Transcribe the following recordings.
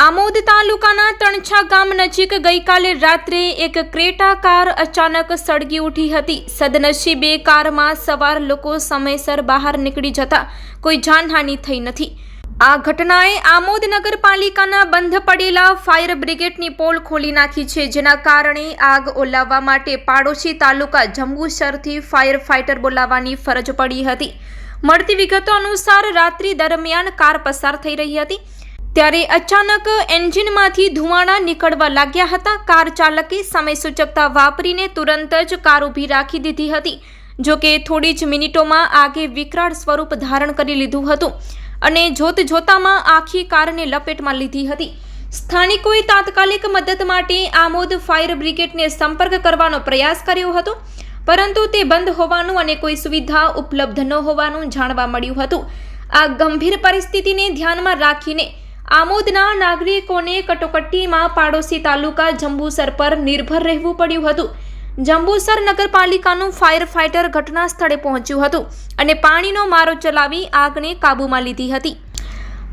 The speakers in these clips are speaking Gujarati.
આમોદ તાલુકાના તણછા ગામ નજીક ગઈકાલે રાત્રે એક ક્રેટા કાર અચાનક સળગી ઉઠી હતી. સદનસીબે કારમાં સવાર લોકો સમયસર બહાર નીકળી જતા કોઈ જાનહાનિ થઈ નથી. આ ઘટનાએ આમોદ નગરપાલિકાના બંધ પડેલા ફાયર બ્રિગેડની પોલ ખોલી નાખી છે, જેના કારણે આગ ઓલાવવા માટે પાડોશી તાલુકા જંબુસરથી ફાયર ફાઇટર બોલાવવાની ફરજ પડી હતી. મળતી વિગતો અનુસાર રાત્રિ દરમિયાન કાર પસાર થઈ રહી હતી. ત્યારે અચાનક એન્જિનમાંથી ધુમાડા નીકળવા લાગ્યા હતા. કાર ચાલકે સમય સૂચકતા વાપરીને તુરંત જ કાર ઊભી રાખી દીધી હતી જો કે થોડી જ મિનિટોમાં આગે વિકરાળ સ્વરૂપ ધારણ કરી લીધું હતું. અને જોત જોતામાં આખી કારને લપેટમાં લીધી હતી. સ્થાનિકોએ તાત્કાલિક મદદ માટે આમોદ ફાયર બ્રિગેડને સંપર્ક કરવાનો પ્રયાસ કર્યો હતો, પરંતુ તે બંધ હોવાનું અને કોઈ સુવિધા ઉપલબ્ધ ન હોવાનું જાણવા મળ્યું હતું. આ ગંભીર પરિસ્થિતિને ધ્યાનમાં રાખીને આમોદના નાગરિકોને કટોકટીમાં પાડોશી તાલુકા જંબુસર પર નિર્ભર રહેવું પડ્યું હતું. જંબુસર નગરપાલિકાનું ફાયર ફાઇટર ઘટના સ્થળે પહોંચ્યું હતું અને પાણીનો મારો ચલાવી આગને કાબૂમાં લીધી હતી.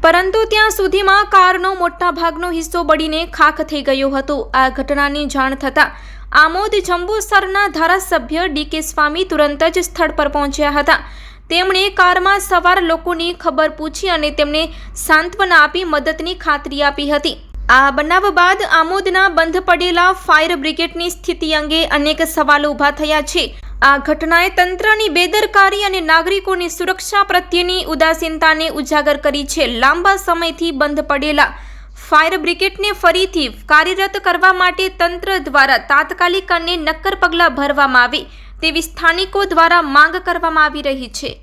પરંતુ ત્યાં સુધીમાં કારનો મોટા ભાગનો હિસ્સો બળીને ખાખ થઈ ગયો હતો. આ ઘટનાની જાણ થતાં આમોદ જંબુસરના ધારાસભ્ય ડી કે સ્વામી તુરંત જ સ્થળ પર પહોંચ્યા હતા. તેમણે કારમાં સવાર લોકોની ખબર પૂછી અને તેમને સાંત્વના આપી મદદની ખાતરી આપી હતી. આ બનાવ બાદ આમોદના બંધ પડેલા ફાયર બ્રિગેડની સ્થિતિ અંગે અનેક સવાલો ઊભા થયા છે. આ ઘટનાએ તંત્રની બેદરકારી અને નાગરિકોની સુરક્ષા પ્રત્યેની ઉદાસીનતાને ઉજાગર કરી છે. લાંબા સમયથી બંધ પડેલા ફાયર બ્રિગેડને ફરીથી કાર્યરત કરવા માટે તંત્ર દ્વારા તાત્કાલિક અને નક્કર પગલાં ભરવામાં આવે તેવી સ્થાનિકો દ્વારા માંગ કરવામાં આવી રહી છે.